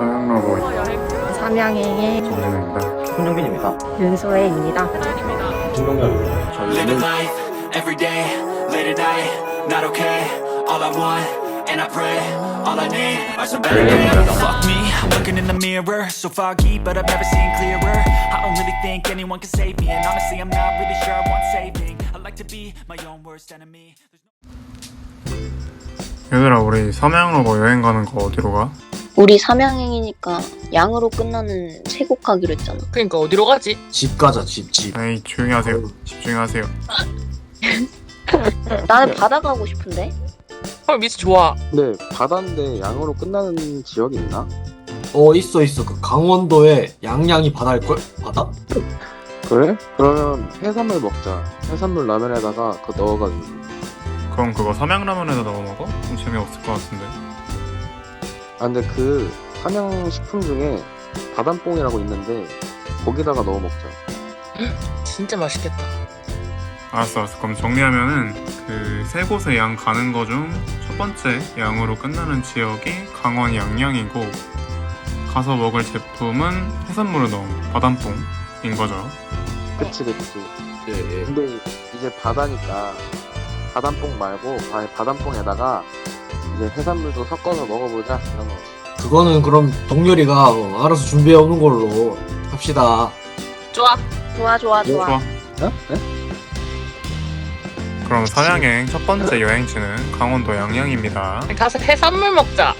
서양러버 삼양행의 정민입니다. 손정빈입니다. 윤소혜입니다. 김동엽입니다. Living life every day, late at night, not okay. All I want, and I pray, all I need are some better days. Fuck me, I'm looking in the mirror, so foggy, but I've never seen clearer. I don't really think anyone can save me, and honestly, I'm not really sure I want saving. I like to be my own worst enemy. 얘들아 우리 서양러버 여행 가는 거 어디로 가? 우리 삼양행이니까 양으로 끝나는 세곡 가기로 했잖아. 그러니까 어디로 가지? 집 가자, 집, 집. 에이 조용히 하세요. 집중하세요. 나는 바다 가고 싶은데. 헐 미스 좋아. 네, 바다인데 양으로 끝나는 지역이 있나? 어, 있어, 있어. 그 강원도에 양양이 바다일 걸? 바다? 그래? 그러면 해산물 먹자. 해산물 라면에다가 그거 넣어가지고. 그럼 그거 삼양라면에다 넣어 먹어? 좀 재미없을 것 같은데. 아, 근데 그 삼양식품 중에 바단뽕이라고 있는데 거기다가 넣어 먹자. 진짜 맛있겠다. 알았어, 알았어. 그럼 정리하면은 그 세 곳의 양 가는 거 중 첫 번째 양으로 끝나는 지역이 강원 양양이고 가서 먹을 제품은 해산물을 넣은 바단뽕인 거죠. 그치, 그치. 예, 예. 근데 이제 바다니까 바단뽕 말고 아예 바단뽕에다가 이제 해산물도 섞어서 먹어보자 이런 거. 그거는 그럼 동열이가 어, 알아서 준비해 오는 걸로 합시다. 좋아. 좋아, 좋아, 좋아. 좋아. 어? 네? 그럼 서양행 첫 번째 여행지는 강원도 양양입니다. 가서 해산물 먹자.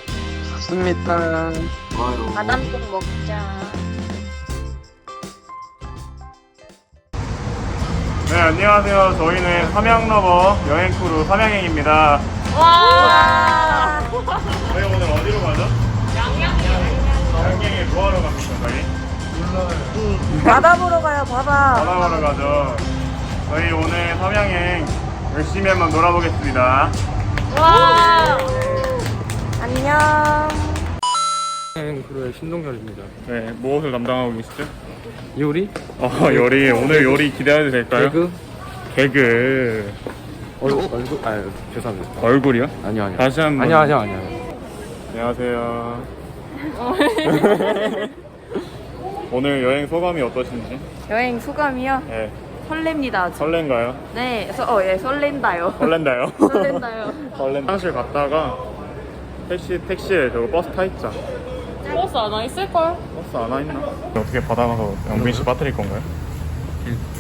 좋습니다. 좋아요. 바단뽕 먹자. 네, 안녕하세요. 저희는 삼양러버 여행크루 삼양행입니다. 와. 저희 오늘 어디로 가죠? 양양. 양양에 뭐하러 갑니까, 저희? 바다 보러 가요, 바다. 바다 보러 가죠. 저희 오늘 삼양행 열심히 한번 놀아보겠습니다. 와. 안녕. 크루의 신동열입니다. 네, 무엇을 담당하고 계시죠? 요리? 어, 요리. 오늘 요리 기대해도 될까요? 개그? 개그. 얼굴? 얼굴? 아 죄송합니다. 얼굴이요? 아니요 아니요. 다시 한 번. 아니요 아니요 아니요. 안녕하세요. 오늘 여행 소감이 어떠신지? 여행 소감이요? 네, 설렙니다. 아주. 설렌가요? 네, 서, 어, 예, 설렌다요. 설렌다요? 설렌다요. 설렌. 화장실 갔다가 택시 택시에 저거 버스 타 있자. 버스 안 와 있을걸? 버스 안 와 있나? 어떻게 받아가서 영빈 씨 빠뜨릴 건가요?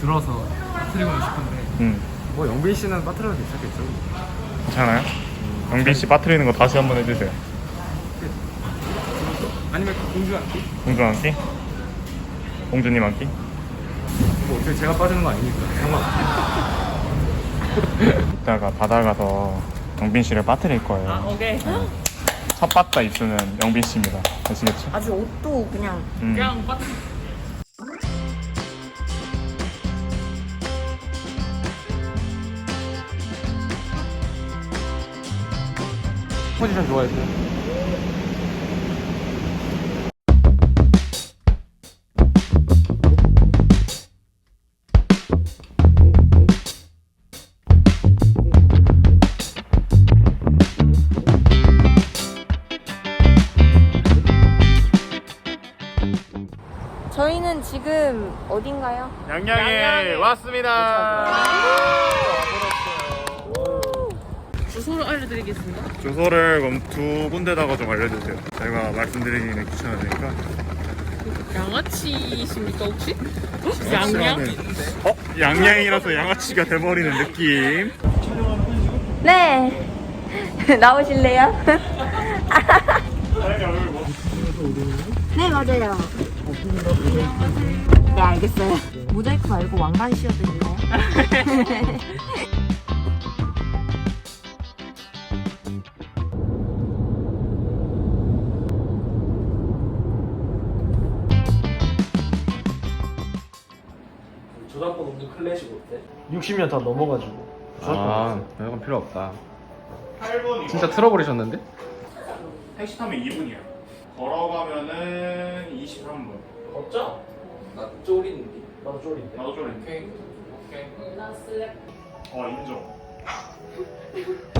들어서 빠뜨리고 싶은데 응. 뭐 영빈 씨는 빠뜨려도 괜찮겠죠? 괜찮아요? 영빈 씨 빠뜨리는 거 다시 한번 해주세요. 아니면 공주 앉기? 공주 한 끼? 공주님 한 끼? 뭐 어떻게 제가 빠지는 거 아니니까 상관. 이따가 바다 가서 영빈 씨를 빠뜨릴 거예요. 아 오케이. 첫 바다 입수는 영빈 씨입니다. 아시겠죠? 아주 옷도 그냥. 음. 그냥 빠뜨. 포지션 좋아했어요. 저희는 지금 어딘가요? 양양에 왔습니다. 주소를 알려드리겠습니다. 주소를 그럼 두 군데다가 좀 알려주세요. 제가 말씀드리기는 귀찮으니까. 양아치십니까 혹시? 양양? 어? 양양이라서 양아치가 돼버리는 느낌. 네. 나오실래요? 네, 맞아요. 네, 알겠어요. 모자이크 말고 왕관 씌워드릴까요? 클래식 어때? 60년 다 넘어가지고. 아 이건 필요 없다. 8분 진짜 틀어버리셨는데? 택시 타면 2분이야. 걸어가면은 23분. 걷자. 나 쫄인데. 나도 쫄인데. 나도 좀 오케이. 오케이. 어 인정.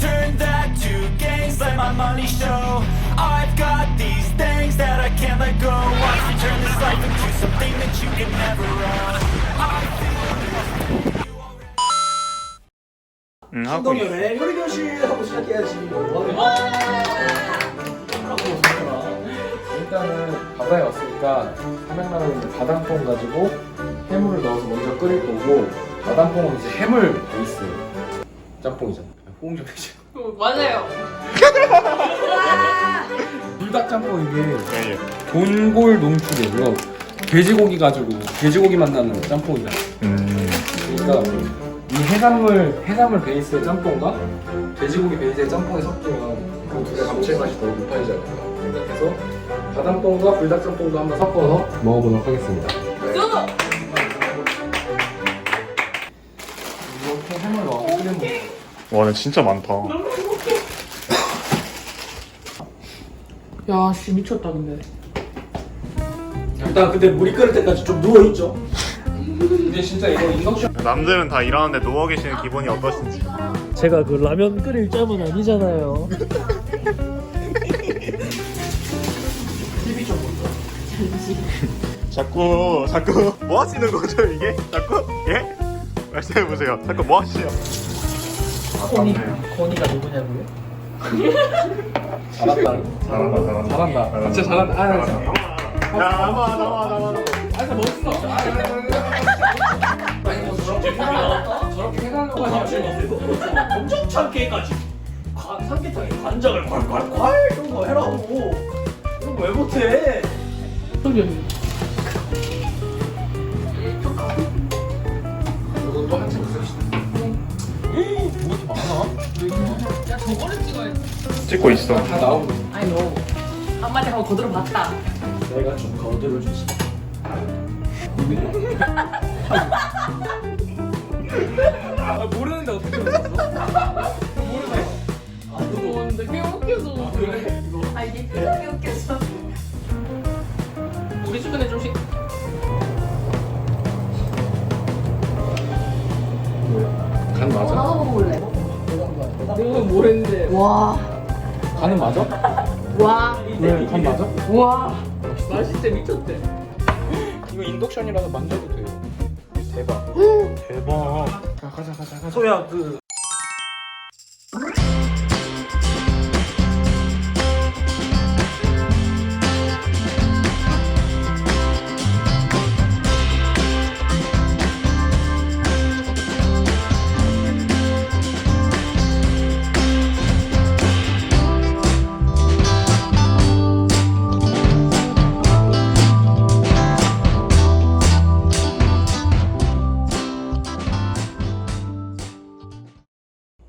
Turn that to gains, let my money show I've got these things that I can't let go Watch me turn this life into something that you can never own I feel 응 하고 있어 신동열의 요리 교실 하고 시작해야지. 일단은 바다에 왔으니까 삼양라면 바닷뽕 가지고 해물을 넣어서 먼저 끓일 거고 바닷뽕은 이제 해물 베이스 짬뽕이잖아. 뽕좀 해줘. 맞아요. 불닭 짬뽕 이게 예, 예. 돈골 농축이고요. 돼지고기 가지고 돼지고기 만 나는 짬뽕이잖아. 음. 그러니까 이 해산물 해산물 베이스의 짬뽕과 돼지고기 베이스의 짬뽕이 섞이면 그 둘의 감칠맛이 더 높아지지 않을까 생각해서 바닷뽕과 불닭짬뽕도 한번 섞어서 먹어보도록 하겠습니다. 이렇 와 근데 진짜 많다 야, 씨 미쳤다 근데. 일단 근데 물이 끓을 때까지 좀 누워 있죠. 근데 진짜 이거 인덕션 남들은 다 일하는데 누워 계시는 기분이 어떠신지 제가 그 라면 끓일 짬은 아니잖아요. 자꾸 자꾸 뭐 하시는 거죠 이게? 자꾸? 예? 말씀해 보세요 자꾸 뭐 하시죠? 코니 코니가 누구냐고요? 잘한다. 잘한다 잘한다 잘한다. 진짜 잘한다. 아, 진짜. 야 나와 나와 나와 아, 진짜 멋있어. 아, 아니, 뭐 저렇게 해달라고 저렇게 해달라고 하지. 엄청 참깨까지 관 삼계탕에 간장을 콸콸콸 이런 거 해라고. 이런 거 왜 못해? 이거 저거를 찍어야지. 찍고 있어 다 나오고 있어. 아니 너 한마디 하고 거들어 봤다. 내가 좀 거들어 주지. 아, 모르 와. 간은 맞아? 와. 왜? 간 맞아? 와. 나 진짜 미쳤대. 이거 인덕션이라서 만져도 돼요. 대박. 대박 자, 가자, 가자, 가자. 소야 그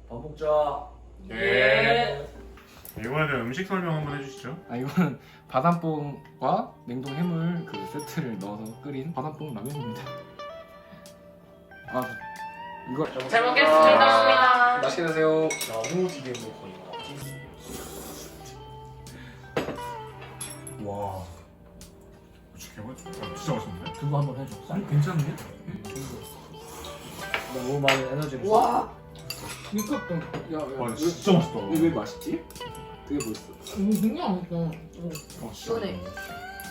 밥 먹자. 예 이번에는 음식 설명 한번 해주시죠 아, 이거는 바닷뽕과 냉동 해물 그 세트를 넣어서 끓인 바닷뽕 라면입니다. 아, 이거 잘 먹겠습니다. 맛있게 드세요. 야무지게 먹고 와 진짜 맛있는데? 그거 한번 해줘. 괜찮네? 너무 많은 에너지를. 와. 미쳤다. 야, 야, 와 왜, 진짜 맛있다 이게 왜 맛있지? 되게 멋있어. 음, 굉장히 맛있어. 어, 진짜. 시원해.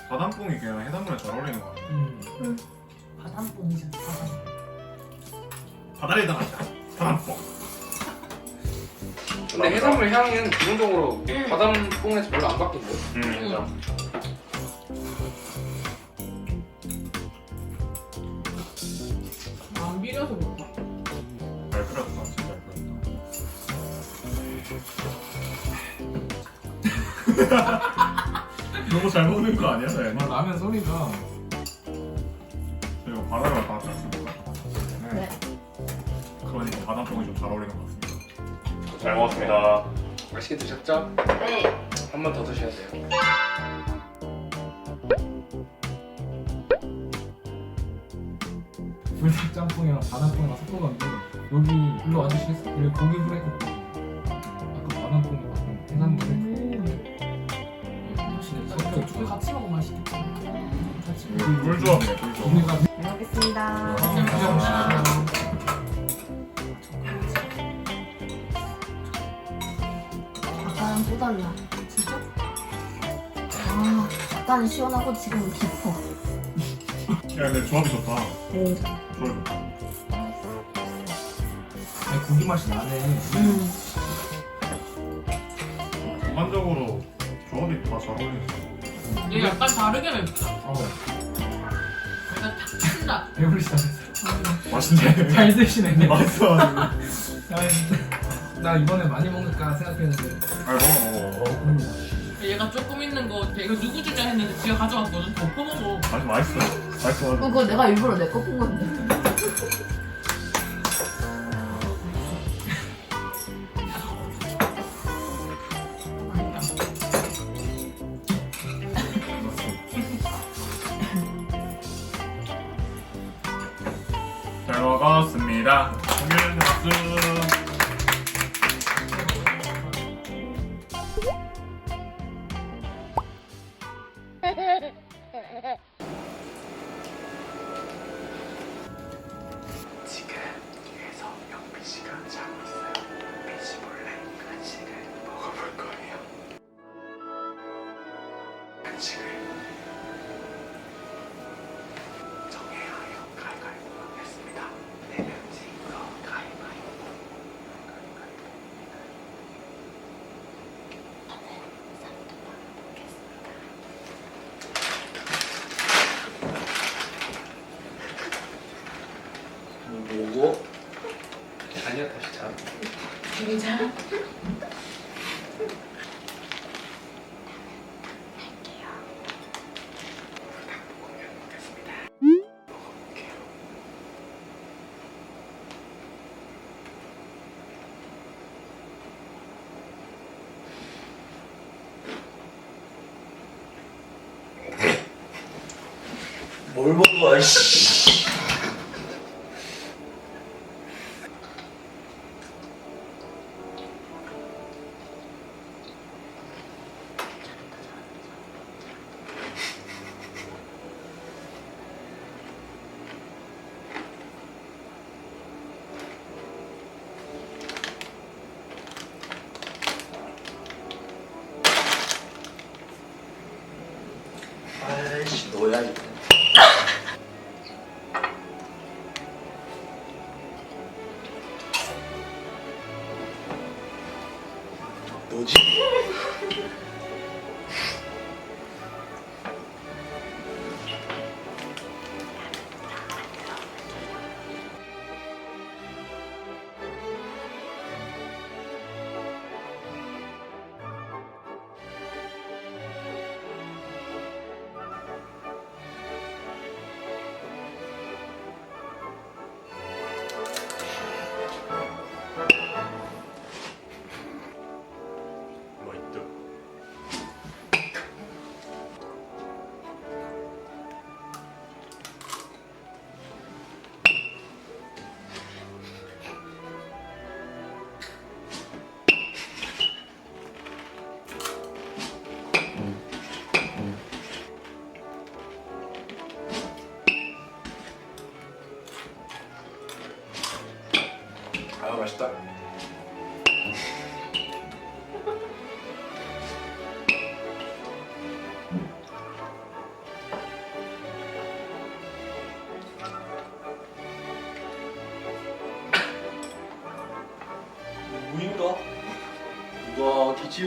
바닷뽕이 그냥 해산물에 잘 어울리는 거 같아 음. 바닷뽕이잖아. 바다에다 맛있다 바닷뽕 근데 해산물 향은 기본적으로 바닷뽕에서 별로 안 바뀐대. 음안 비려서 그런가? 잘 끓였다 진짜 잘 끓였다 너무 잘 먹는 거 아니야? 나 아, 라면 소리가 이거 바다에 왔다 갔다 했으니까 네. 그러니까 바닷뽕이 좀 잘 어울리는 것 같습니다 잘 먹었습니다 맛있게 드셨죠? 네. 한 번 더 드셔야 돼요. 불닭 짬뽕이랑 바닷뽕이랑 섞어가지고 여기 일로 와주시겠어요? 여기 고기 후라이드 아까 바닷뽕이랑 해산물에 맛있는 섞여 주 같이 먹으면 맛있겠다. 물 조합이네 물 고기가 잘 먹겠습니다. 아까랑 또 달라. 진짜? 아, 아까는 시원하고 지금은 깊어. 야 근데 조합이 좋다 좋다 아니, 고기 맛이 나네. 음. 전반적으로 조합이 다 잘 어울리네 얘 약간 다르게 맵다. 어, 약간 탁 친다. 배부르시다면서요. 맛있네 잘 드시네. 맛있어 아, 나 이번에 많이 먹을까 생각했는데. 아 먹어 먹어 어, 음. 얘가 조금 있는 거 이거 누구 주냐 했는데 지가 가져왔거든. 덮어 먹어. 맛이 맛있어 맛있어 그거 내가 일부러 내거푼 건데. 먹었습니다. 정규현 박수. 지금 정해야 해요. 가위바위보 하겠습니다. 네 명씩 서 가위바위보. 가위바위보. 뭐고? 아니야 다시 자. 괜찮아? 뭘 먹어 씨.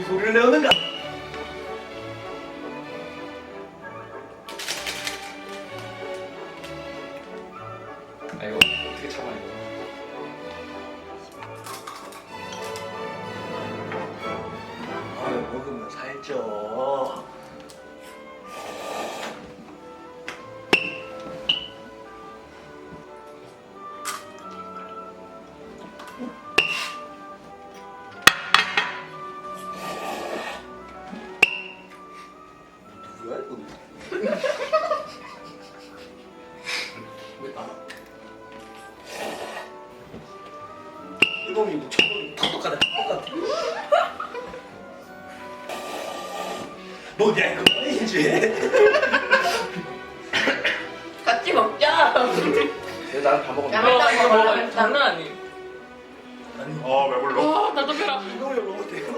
소리를 내었는가? 그래서 나는 다 먹었는데 야말딱 먹어. 장난 아니. 아니 어 배불러. 나도 배라. 이놈이 먹어도 돼요?